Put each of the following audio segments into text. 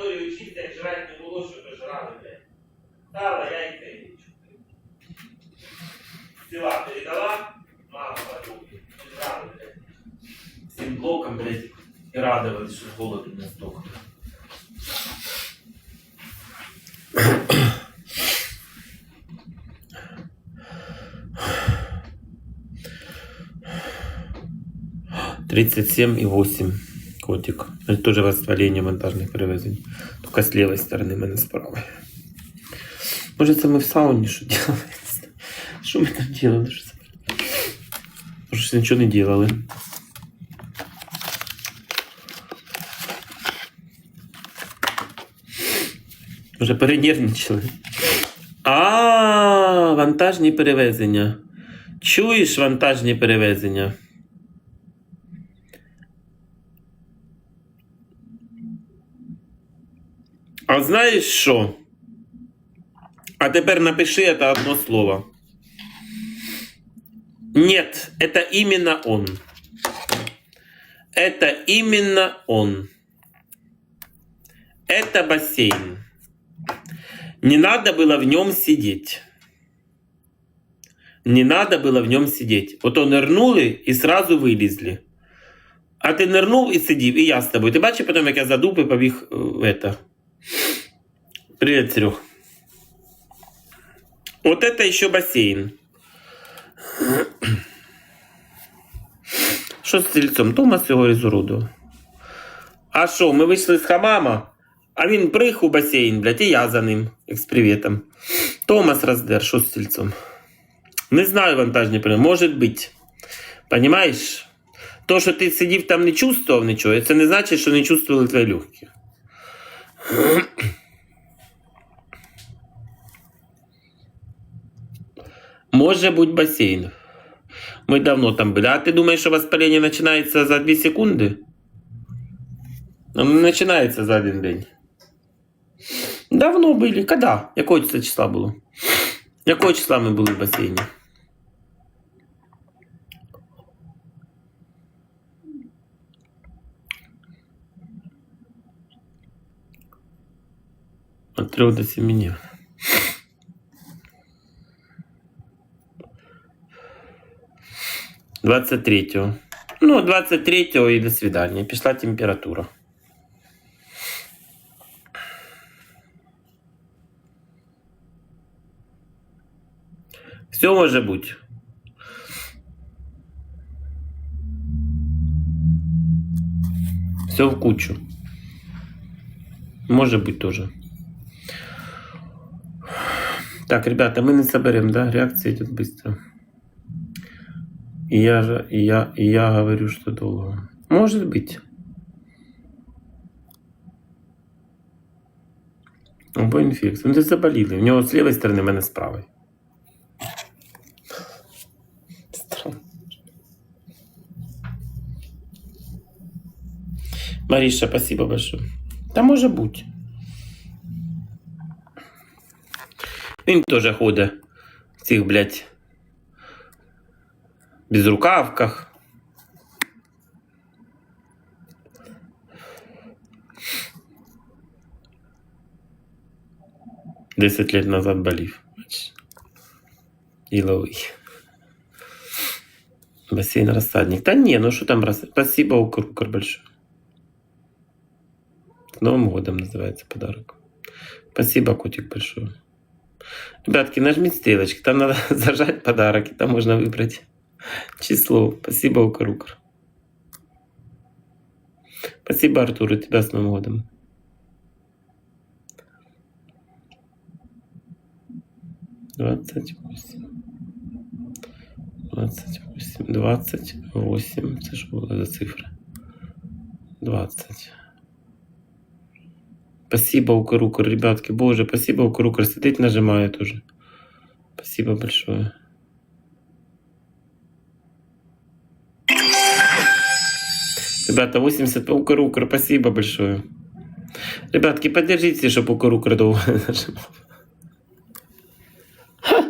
лабораторії вчився, як жрати не було, що то жрали, блядь. Стала, я і це їм. Села передала, мама подруги. Жрали, блядь. Всім блоком, блядь, і радувались, що з голоду не здохли. Тридцать семь и восемь. Котик. Это тоже воспаление монтажных перевезень. Только с левой стороны, мене с правой. Может, это мы в сауне что делали? Что мы там делали? Что за- Может, что ничего не делали. Вже перенервничали. А, вантажні перевезення. Чуєш вантажні перевезення? знаєш що? А тепер напиши это одно слово. Нет, это именно он. Это именно он. Это бассейн. Не надо было в нем сидеть. Не надо было в нем сидеть. Вот он нырнули и сразу вылезли. А ти нирнув і сидів, і я з тобою. Ти бачиш потім, як я за дупи побіг е, в это. Привет, Серег. Вот это еще бассейн. Що з стільцом? Томас його ізуродував. А що, ми вийшли з хамама, а він прих у басейн, блядь, і я за ним, як з привітом. Томас роздер, що з стільцом? Не знаю, вантажні прийом. Може бути. Понимаєш? То, що ти сидів там не чувствував нічого, це не значить, що не чувствували твої легкі. Може бути басейн. Ми давно там были. А ты думаешь, что воспаление начинается за 2 секунды? Оно не начинается за один день. Давно были. Когда? Якого це числа було? Якого числа ми були в басейні? От 3 до 7 днів. 23-го. Ну, 23-го и до свидания. Пішла температура. Все может быть. Все в кучу. Может быть тоже. Так, ребята, мы не соберемо, да? Реакция идет быстро. И я и я, и я говорю, что долго. Может быть. Або інфекція. Ну, заболіли. У нього з лівої сторони, в мене з правої. Мариша, спасибо большое. Та може бути. Він теж ходить в цих, блядь, безрукавках. Десять лет назад болів. Бачиш. Іловий. Бассейн рассадник. Та ні, ну що там рассадник? Спасибо, Укр большое. С Новым годом называется подарок. Спасибо, котик большое. Ребятки, нажмите стрелочки. Там надо зажать подарок, и там можно выбрать Число. Спасибо, Укр-Укр. Спасибо, Артур, и тебя с Новым годом. Двадцать восемь. Двадцать восемь. Двадцать восемь. Це що було за цифри? Двадцать. Спасибо, Укр-Укр, ребятки. Боже, спасибо, Укр-Укр. Сидить, нажимаю тоже. Спасибо большое. Ребята, 80 Укр-Укр, спасибо большое. Ребятки, поддержите, чтобы Укр-Укр долго не нажимал. Ха!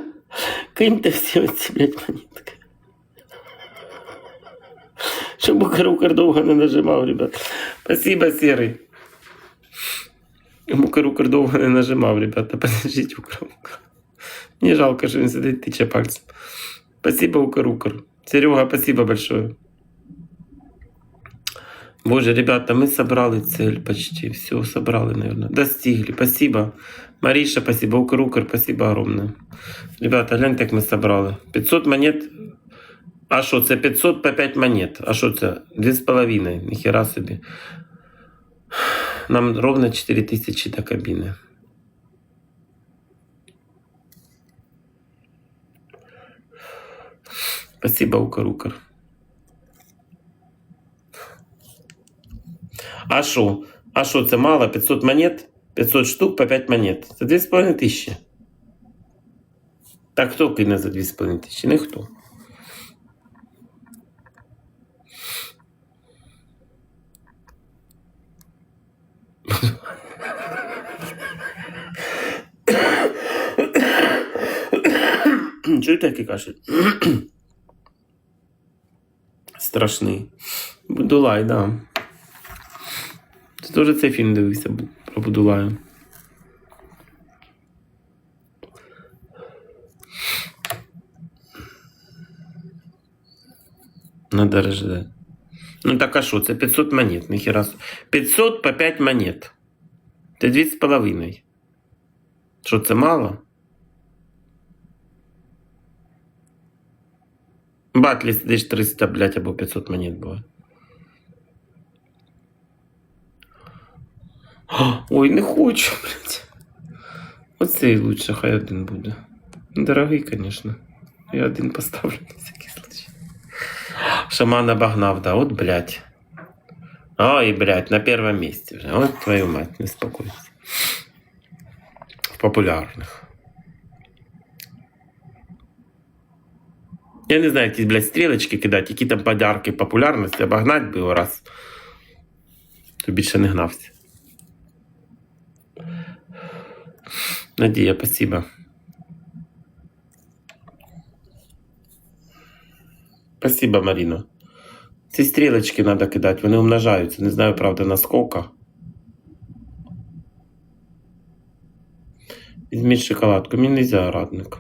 Киньте все эти, блядь, монетки. Чтобы Укр-Укр долго не нажимал, ребят. Спасибо, Серый. Йому керукер довго не нажимав, ребята, подождіть укрукер. Мені жалко, що він сидить тиче пальцем. Спасибо, укрукер. Серега, спасибо большое. Боже, ребята, мы собрали цель почти. Все собрали, наверное. Достигли. Спасибо. Мариша, спасибо. Укрукер, спасибо огромное. Ребята, гляньте, як ми собрали. 500 монет. А що, це 500 по 5 монет. А що це? 2,5. Ніхера собі. Нам ровно 4000 до кабіни. Спасибо, Укрукер. А що? А що, це мало? 500 монет? 500 штук по 5 монет. Це 2,5 тисячі. Так хто кине за 2,5 тисячі? Ніхто. Чуєте, який кашель? Страшний. Будулай, да. Ти теж цей фільм дивився про Будулая. Надо рождать. Ну так а що, це 500 монет, ніхера. с- 500 по 5 монет. Це 2,5. Що, це мало? Батлі сидиш 300, блядь, або 500 монет буває. Ой, не хочу, блядь. Оцей лучше, хай один буде. Дорогий, конечно. Я один поставлю на всякий случай. Шаман обогнав, да, от, блядь. Ой, блядь, на первом месте вже. От твою мать, не спокойся. В популярних. Я не знаю, якісь, блядь, стрілочки кидати, які там подарки популярності, обогнать би його раз. То більше не гнався. Надія, спасибо. Спасибо, Маріно. Ці стрілочки треба кидати, вони умножаються. Не знаю, правда, наскільки. Візьміть шоколадку. Мені не можна радник.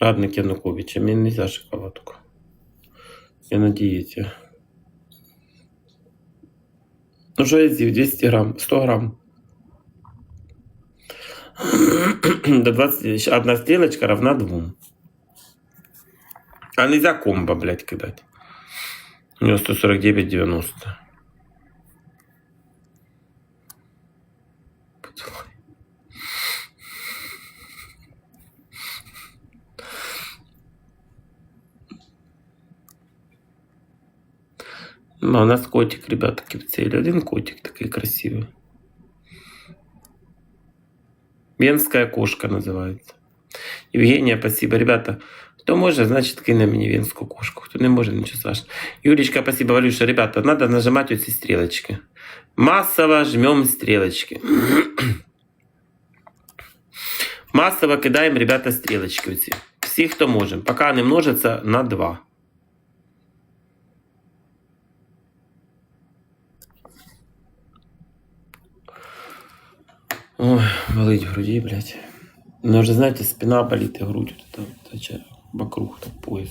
Радник Януковича. Мені не можна шоколадку. Я на дієті. Ну, що я з'їв? 200 грам, 100 грам. До 20, одна стрелочка равна двум. А нельзя комбо, блядь, кидать. У него 149,90. Ну, а у нас котик, ребятки, в цели. Один котик такой красивый. Венская кошка называется. Евгения, спасибо. Ребята, кто может, значит, кине мені венскую кошку. Кто не может, ничего страшного. Юлечка, спасибо. Валюша, ребята, надо нажимать эти стрелочки. Массово жмем стрелочки. Массово кидаем, ребята, стрелочки оці. Всі, хто може. Поки не множиться на 2. Ой, болить в груди, блядь. Ну, уже, знаете, спина болит и грудь. Это ча- вокруг так пояс.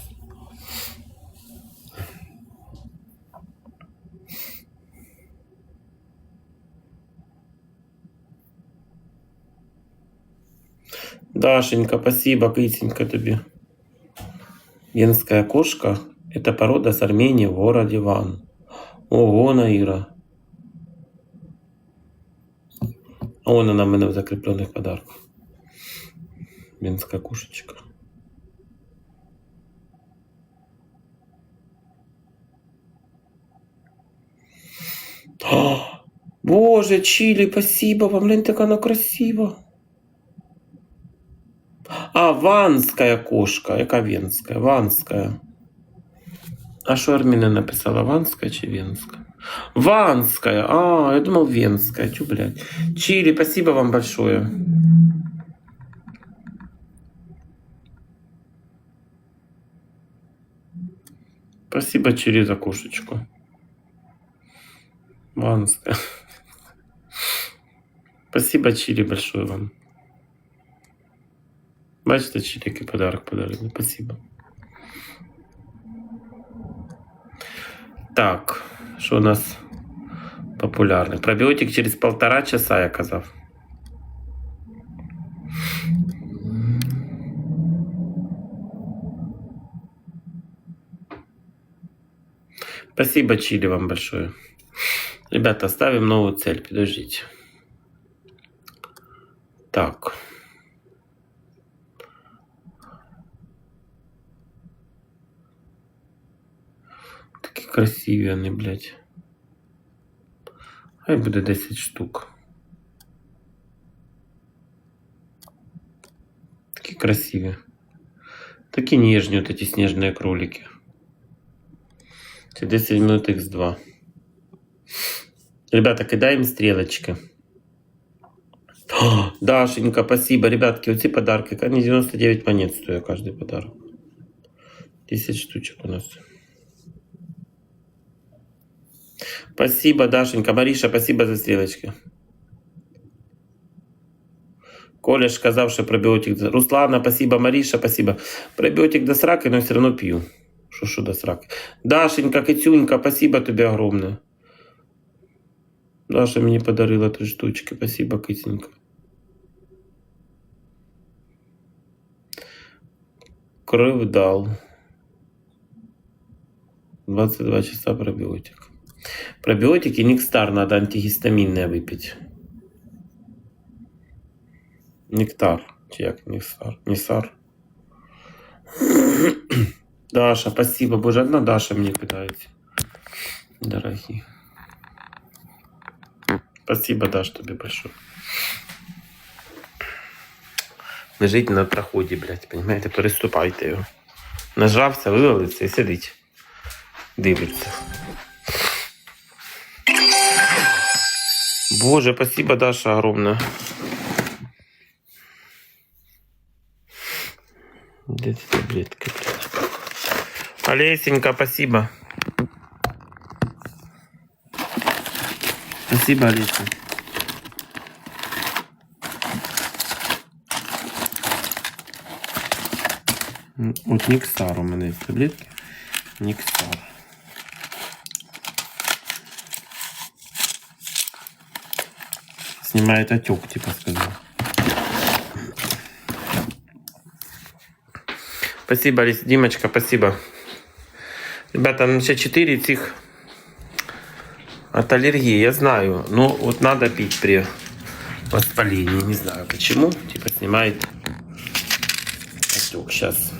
Дашенька, спасибо, кисенька тебе. Венская кошка – это порода с Армении в городе Ван. Ого, Наира. А вон она в мене в закріплених подарках. Венська кошечка. А, Боже, Чили, спасибо вам, гляньте, как она красива. А, ванская кошка. Яка венская? Ванская. А що Арміна написала? Ванская чи Венская? Ванская. А, я думал Венская. Тю, блядь. Чили, спасибо вам большое. Спасибо, Чили, за кошечку. Мановская. Спасибо, Чили, большое вам. Бачите, Чили, який подарок подарили. Спасибо. Так, що у нас популярне? Пробіотик через полтора часа, я казав. Спасибо, Чили, вам большое. Ребята, ставим новую цель. Подождите. Так. Такі красиві вони, блядь. Хай буде 10 штук. Такі красиві. Такі ніжні от эти снежные кролики. Це 10 минут X2. Ребята, кидаем стрелочки. О, Дашенька, спасибо. Ребятки, оці подарки. Они 99 монет стоят каждый подарок. 10 штучек у нас. Спасибо, Дашенька. Мариша, спасибо за стрелочки. Коля ж сказав, що пробіотик. Руслана, спасибо, Мариша, спасибо. Пробіотик до сраки, но все равно пью. Що що до сраки? Дашенька, Китюнька, спасибо тобі огромне. Даша мені подарила три штучки. Спасибо, Китенька. Крив дал. 22 часа пробиотик. Пробиотик и Никстар надо антигистаминное выпить. Нектар. Як Нектар? Несар. Даша, спасибо. Боже, одна Даша мне кидается. Дорогие. Спасибо, Даш, тобі большое. Лежить на проході, блядь, понимаєте, переступайте його. Нажався, вивалився і сидить. Дивиться. Боже, спасибо, Даша, огромное. Где эти таблетки, блядь? Олесенька, спасибо. Спасибо, Олеся. М, От Нікстар у мене є таблетки. Нікстар. Снимает отек, типа сказал. Спасибо. Димочка, спасибо. Ребята, ну ще 4 цих от аллергии, я знаю. Но вот надо пить при воспалении. Не знаю почему. Типа снимает отек. Сейчас.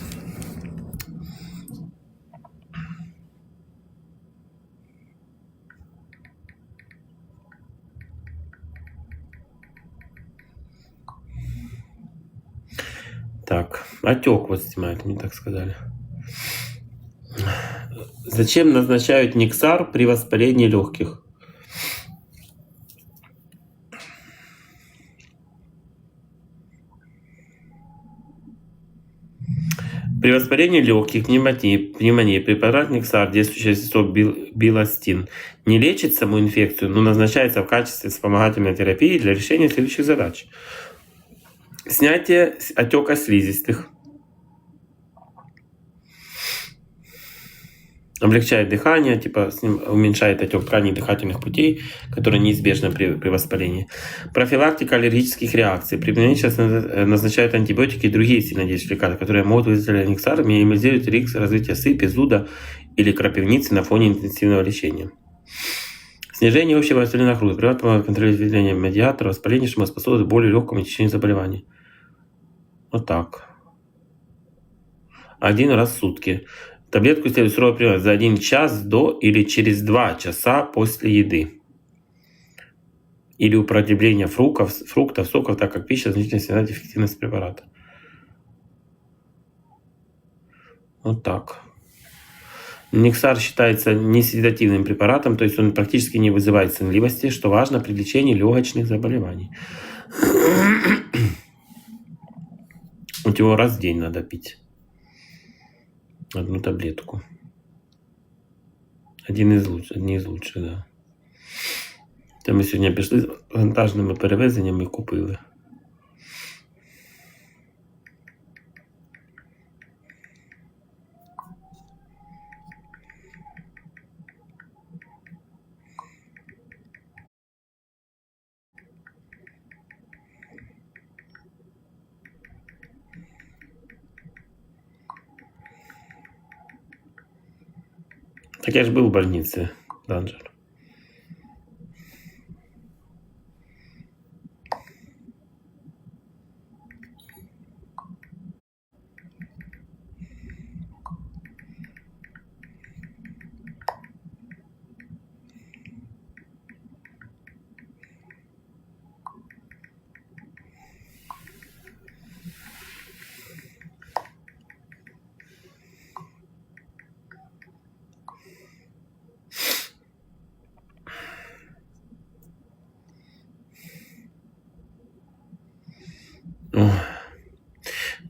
Так, отек вот снимает, мне так сказали. Зачем назначают Никсар при воспалении легких? При воспалении легких, пневмонии, пневмонии препарат Никсар, действующий сок бил, биластин, не лечит саму инфекцию, но назначается в качестве вспомогательной терапии для решения следующих задач. Снятие отека слизистых. Облегчает дыхание, типа с ним уменьшает отек тканей дыхательных путей, которые неизбежны при, при воспалении. Профилактика аллергических реакций. При сейчас наз- назначают антибиотики и другие сильнодействующие лекарства, которые могут вызвать аниксар, минимизируют риск развития сыпи, зуда или крапивницы на фоне интенсивного лечения. Снижение общего воспаления крови. Приват помогает контролировать выделение медиатора, воспаления, что способствует более легкому течению заболеваний. Вот так. Один раз в сутки. Таблетку следует строго принимать за один час до или через два часа после еды. Или употребления фруктов, фруктов, соков, так как пища значительно снижает эффективность препарата. Вот так. Никсар считается неседативным препаратом, то есть он практически не вызывает сонливости, что важно при лечении легочных заболеваний. У него раз в день надо пить. Одну таблетку. Один із лучших, одні из лучших, да. Та ми сьогодні пішли з вантажними перевезеннями і купили. Так я ж был в больнице, Данжер.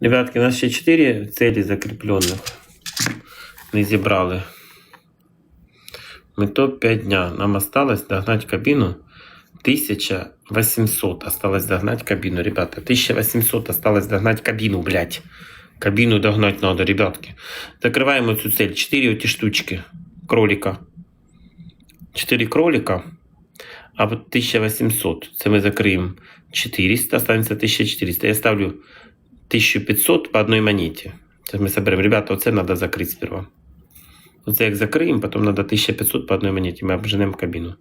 Ребятки, у нас ще 4 цілі закріплених. Не зібрали. Ми топ-5 дня. Нам осталось догнать кабину 1800 осталось догнать кабину, ребята. 1800 осталось догнать кабину, блядь. Кабину догнать надо, ребятки. Закрываем эту цель. 4 эти штучки. Кролика. 4 кролика. А вот 1800. Це ми закриємо 400, останется 1400. Я ставлю 1500 по одной монете. Це ми соберемо. Ребята, оце треба закрити сперва. Оце як закриємо, потім треба 1500 по одной монеті. Ми обженемо кабіну.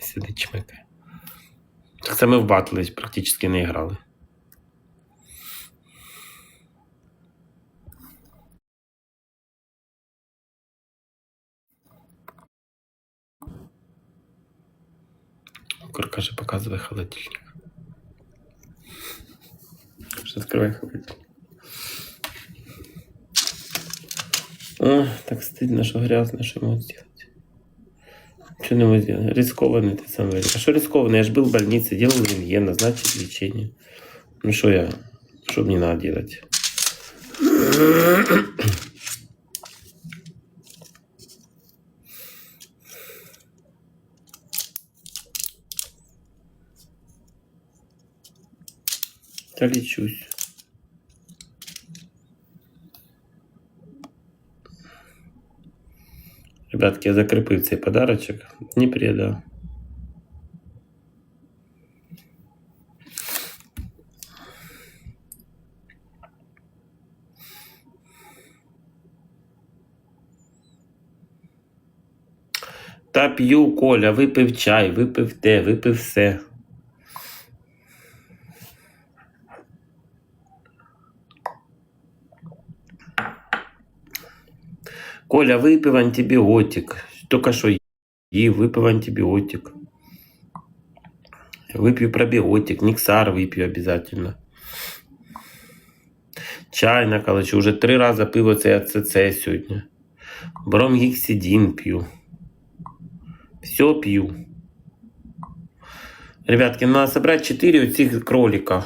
Сидить чмекає. Так це ми в батли практично не грали. Кур каже, показує холодильник. Що відкривай холодильник. О, так стыдно, что грязно, что могу сделать. Что не могу сделать? Рискованный ты сам говоришь. А что рискованный? Я же был в больнице, делал рентген, назначил лечение. Ну что я, что мне надо делать? Лечусь. Ребятки, я закріпив цей подарочок. Не предав. Та п'ю, Коля, випив чай, випив те, випив все. Коля, випив антибіотик. Тільки що їв, випив антибіотик. Выпью пробиотик, Никсар выпью обязательно. Чай наколочу. Уже три раза пиво це АЦЦ сьогодні. Бромгексидин п'ю. Все п'ю. Ребятки, надо собрать 4 оцих кролика.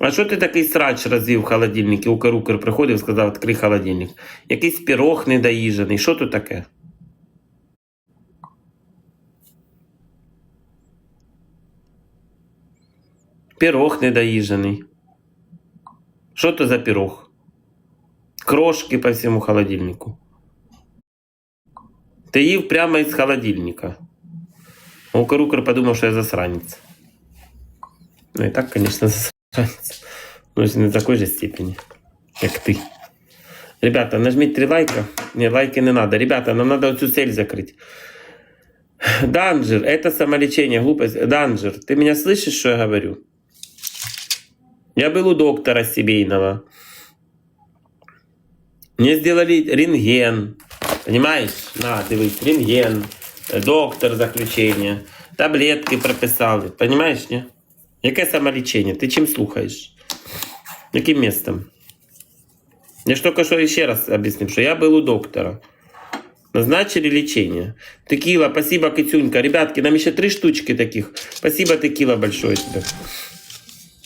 А що ти такий срач розвів в холодильнику? Укр-укр приходив, сказав, відкрий холодильник. Якийсь пірог недоїжений. Що тут таке? Пирог недоїжений. Що то за пирог? Крошки по всьому холодильнику. Ти їв прямо із холодильника. Укр-укр подумав, що я засранець. Ну і так, конечно, засранець. Ну, не в такой же степени, як ти. Ребята, нажмите три лайка. Не, лайки не надо. Ребята, нам надо эту цель закрыть. Данжер, это самолечение, глупость. Данжер, ты меня слышишь, что я говорю? Я был у доктора семейного. Мне сделали рентген. Понимаешь? На, дивись, рентген, доктор заключение, таблетки прописали. Понимаешь, не? Яке самолечение? Ти чим слухаєш? Яким местом? Я ж только что еще раз объяснил, что я был у доктора. Назначили лечение. Текила, спасибо, Китюнька. Ребятки, нам еще три штучки таких. Спасибо, текила, большое тебе.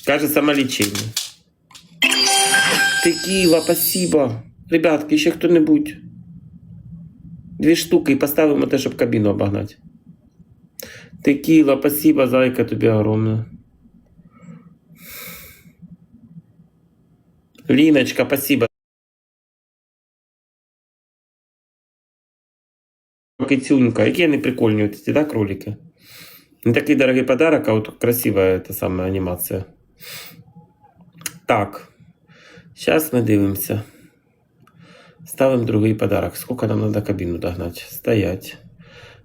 Каже, самолечение. Текила, спасибо. Ребятки, еще кто-нибудь. Дві штуки і поставимо те, щоб кабіну обогнати. Текіла, спасибо, зайка, тобі огромне. Ліночка, спасибо. Китюнька, які вони прикольні, от ці, да, кролики? Не такий дорогий подарок, а от красива эта самая анімація. Так. Сейчас ми дивимося. Ставим другий подарок. Сколько нам надо кабину догнать? Стоять.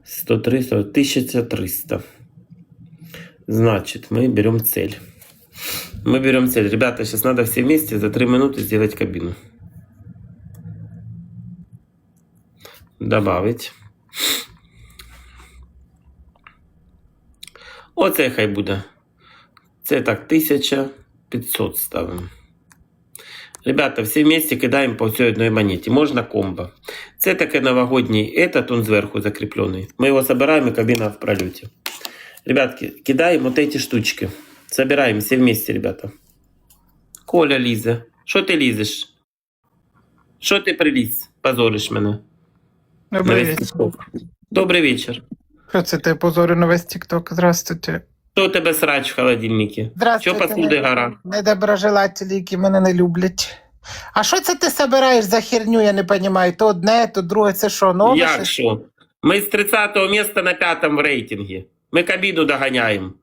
103, 100, 1300. Значит, мы берем цель. Мы берем цель. Ребята, сейчас надо все вместе за 3 минуты сделать кабину. Добавить. Оце хай буде. Це так 1500 ставимо. Ребята, всі вместе кидаємо по всій одній монеті. Можна комбо. Це таке новогодній этот, он зверху закріплений. Ми його собираємо і кабіна в прольоті. Ребятки, кидаємо вот эти штучки. Собираем все вместе, ребята. Коля лізе. Що ти лізеш? Що ти приліз? Позориш мене. На Добрий весь вечір. TikTok. Добрий вечір. Що це ти позорю на весь TikTok? Здравствуйте. Що у тебе срач в холодильнику? Що Здравствуйте. посуди гора? Недоброжелателі, які мене не люблять. А що це ти собираєш за херню, я не розумію. То одне, то друге, це що, нове? Як щось? що? Ми з 30-го місця на п'ятому в рейтингі. Ми кабіну доганяємо.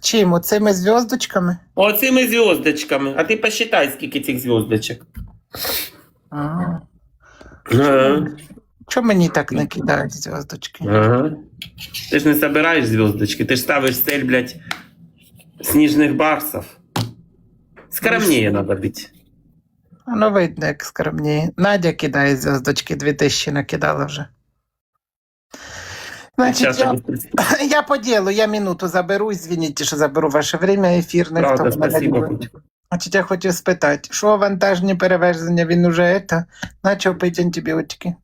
Чим? Оцими зв'язочками? Оцими зв'язочками. А ти посчитай, скільки цих зв'язочок. Ага. Ага. Чому мені так не кидають зв'язочки? Ага. Ти ж не собираєш зв'язочки, ти ж ставиш цель, блядь, сніжних барсів. Скромніше надо бути. Воно видно, як скромніє. Надя кидає зв'язочки, 2000 накидала вже. Сейчас я, я... по ділу, я минуту заберу, звініть, що заберу ваше время ефірне. Правда, спасибо. Значить, я хотів спитати, що вантажні перевезення, він уже это, почав пити антибіотики.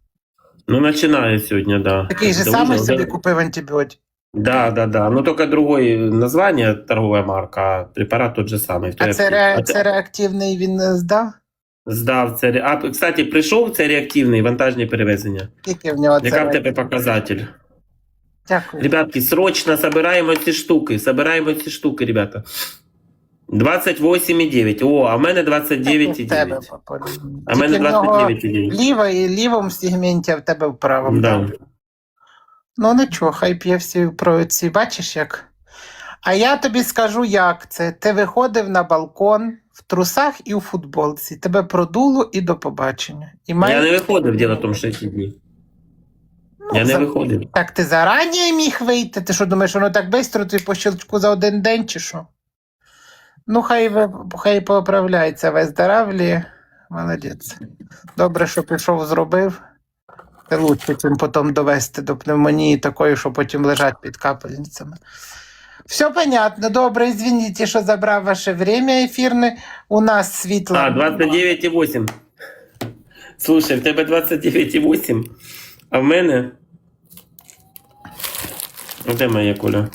Ну, починає сьогодні, да. Такий же самий собі да. купив антибіотик. Да, да, да. Ну, только другое название, торговая марка, а препарат тот же самый. А це, А ре, це реактивний він е, здав? Здав це. ре- А, кстати, прийшов це реактивний вантажні перевезення. Скільки в нього? Яка в тебе показатель? Дякую. Ребятки, срочно собираємо ці штуки. Собираємо ці штуки, ребята. 28,9. О, а в мене В тебе, 29,9. папа. А в мене Тільки в нього 29,9. Ліво і лівому сегменті, а в тебе в правому. Да. Ну нічого, хай п'є всі про ці, бачиш як. А я тобі скажу, як це. Ти виходив на балкон в трусах і у футболці. Тебе продуло і до побачення. І має... Я не виходив, діло в тому, що ці дні. Ну, Я не за- виходив. Так ти зарані міг вийти? Ти що думаєш, воно так швидко ти по щелчку за один день чи що? Ну, хай, ви- хай поправляється виздоравлює. Молодець. Добре, що пішов, зробив. Це лучше, чим потім довести до пневмонії такої, що потім лежать під капельницями. Все понятно. Добре, извините, що забрав ваше время ефірне. У нас світло. А, 29,8. Слушай, в тебе 29,8, а в мене. Ну, Де моя куля?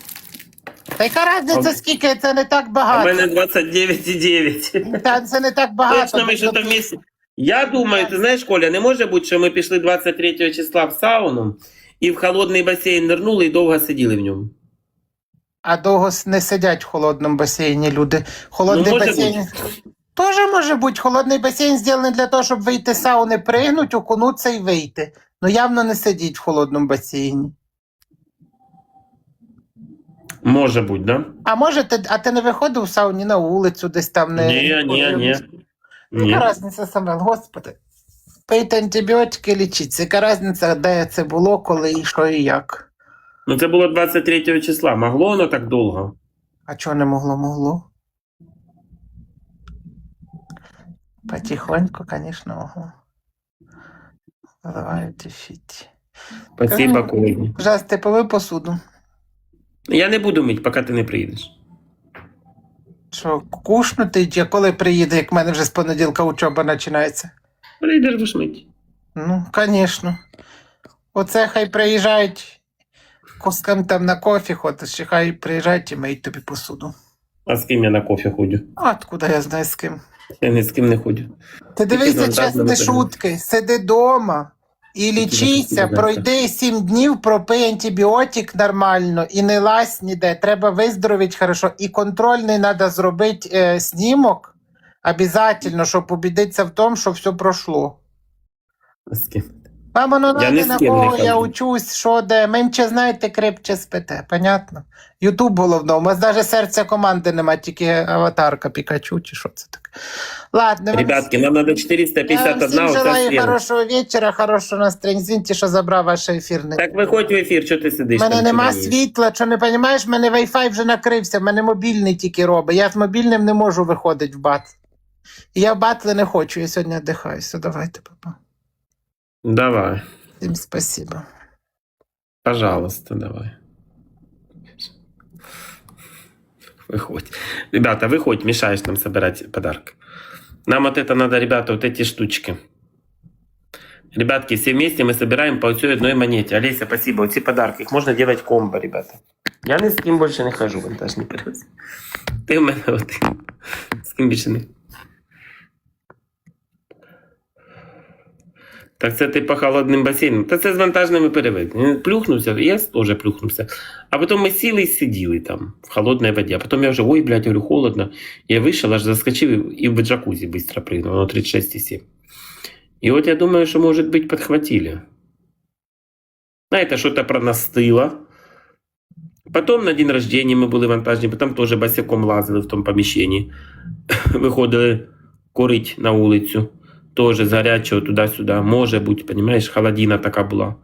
Та яка різниця, А- скільки це не так А багато. мене 29,9. Та це не так багато. Точно ми що там місці. Я думаю, ти знаєш, Коля, не може бути, що ми пішли 23 числа в сауну і в холодний басейн нирнули і довго сиділи в ньому. А довго с- не сидять в холодному басейні люди. Холодний Ну, може басейн. Тоже може бути. Холодний басейн зроблений для того, щоб вийти з сауни, пригнути, окунутися і вийти. Ну явно не сидіть в холодному басейні. Може бути, да? А може, ти, а ти не виходив в сауні на вулицю, десь там не. Ні, ні, ні. Ні. Яка різниця, Самвел, господи. Пийте антибіотики, лічіться. Яка різниця, де це було, коли і що і як. Ну це було 23 числа. Могло воно так довго? А чого не могло, могло? Потихоньку, конечно, могло. Заливають фіті. Спасибо. Жас, ти помив посуду. Я не буду мити, поки ти не приїдеш. Що, кушнути, чи коли приїде, як в мене вже з понеділка учоба починається? Прийдеш будеш мити. Ну, звісно. Оце хай приїжджають кускам там на кофі ходиш, і хай приїжджають і миють тобі посуду. А з ким я на кофе ходжу? А откуда я знаю з ким? Я ні з ким не ходжу. Ти дивися, чесні шутки, сиди дома, І лічися, пройди 7 днів, пропий антибіотик нормально і не лазь ніде. Треба виздоровити хорошо. І контрольний треба зробити е, снімок обов'язково, щоб убедитися в тому, що все пройшло. З ким? Вам воно Я надо, ні з на кого я учусь, що де. Менше знаєте, крепче спите. Понятно? Ютуб головно. У нас навіть серця команди нема, тільки аватарка Пікачу чи що це таке. Ладно, вам Ребятки, нам надо Я вам всім желаю хорошого вечора, хорошого настроєння. Звіньте, що забрав ваш ефірний. Так виходь в ефір, що ти сидиш? У мене там, нема світла, що не розумієш, в мене Wi-Fi вже накрився, в мене мобільний тільки робить. Я з мобільним не можу виходити в бат. І я в батли не хочу, я сьогодні віддихаю. Все, давайте, папа. Давай, Всім спасибо. пожалуйста, давай. Выходь. Ребята, выходь, мешаешь нам собирать подарки. Нам вот это надо, ребята, вот эти штучки. Ребятки, все вместе мы собираем по всей одной монете. Олеся, спасибо. Вот эти подарки. Их можно делать комбо, ребята. Я ни с кем больше не хожу, вантаж не перевоз. Ты у меня вот. С кем більше не. Так це ти по холодним басейнам. Та це з вантажними перевезеннями. Плюхнувся, я теж плюхнувся. А потім ми сіли і сиділи там в холодній воді. А потім я вже, ой, блядь, говорю, холодно. Я вийшов, аж заскочив і в джакузі швидко прыгнув, воно 36,7. І от я думаю, що, може бути, підхватили. Знаєте, що-то пронастило. Потім на день рождения ми були вантажні, потім теж босиком лазили в тому поміщенні. Виходили курить на вулицю. Тоже з гарячого туди-сюди. Може бути, понимаешь, холодина така була.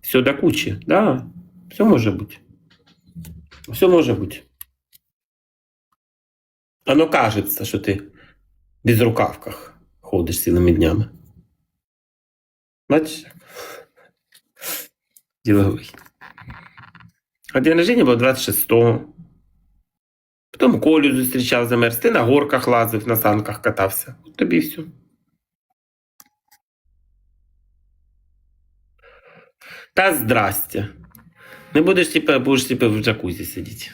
Все до кучі, да. Все може бути. Все може бути. Оно кажется, що ти в безрукавках ходиш цілими днями. Бачиш? Діловий. А день рождения був 26-го. Потім Колю зустрічав замерз. Ти на горках лазив, на санках катався. От тобі все. Та здрасте. Не будеш типа, будеш типа в джакузі сидіти.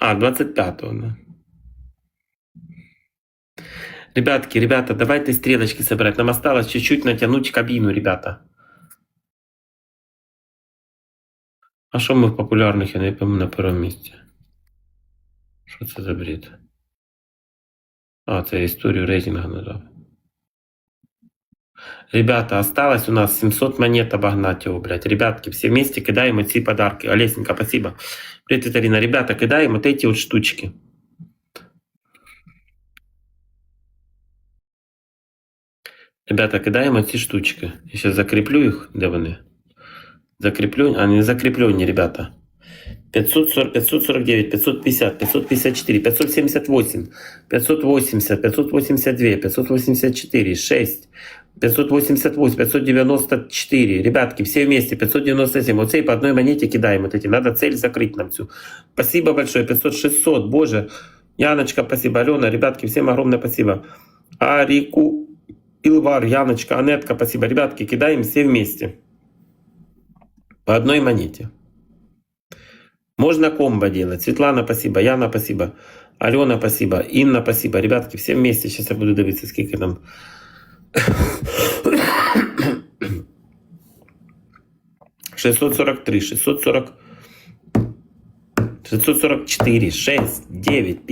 А, 25-го, да. Ребятки, ребята, давайте стрелочки собирать. Нам осталось чуть-чуть натянуть кабину, ребята. А що ми в популярних, я не пам'ятаю, на першому місці. Що це за бред? А, це історію рейтингу надав. Ребята, осталось у нас 700 монет обогнать его, блядь. Ребятки, все вместе кидаем эти подарки. Олесенька, спасибо. Привет, Виталина. Ребята, кидаем вот эти вот штучки. Ребята, кидаем эти штучки. Я сейчас закреплю их. Де вони? Закреплю. А, они, ребята. 540, 549, 550, 554, 578, 580, 582, 584, 6, 588, 594. Ребятки, все вместе, 597. Вот цей по одной монете кидаем вот эти. Надо цель закрыть нам всю. Спасибо большое, 500, 600, боже. Яночка, спасибо. Алена, ребятки, всем огромное спасибо. Арику, Илвар, Яночка, Анетка, спасибо. Ребятки, кидаем все вместе. По одной монете. Можно комбо делать. Светлана, спасибо. Яна, спасибо. Алена, спасибо. Инна, спасибо. Ребятки, все вместе. Сейчас я буду дивитися, скільки там. Шестьсот сорок три, шестьсот сорок, шестьсот сорок четыре, шесть, девять,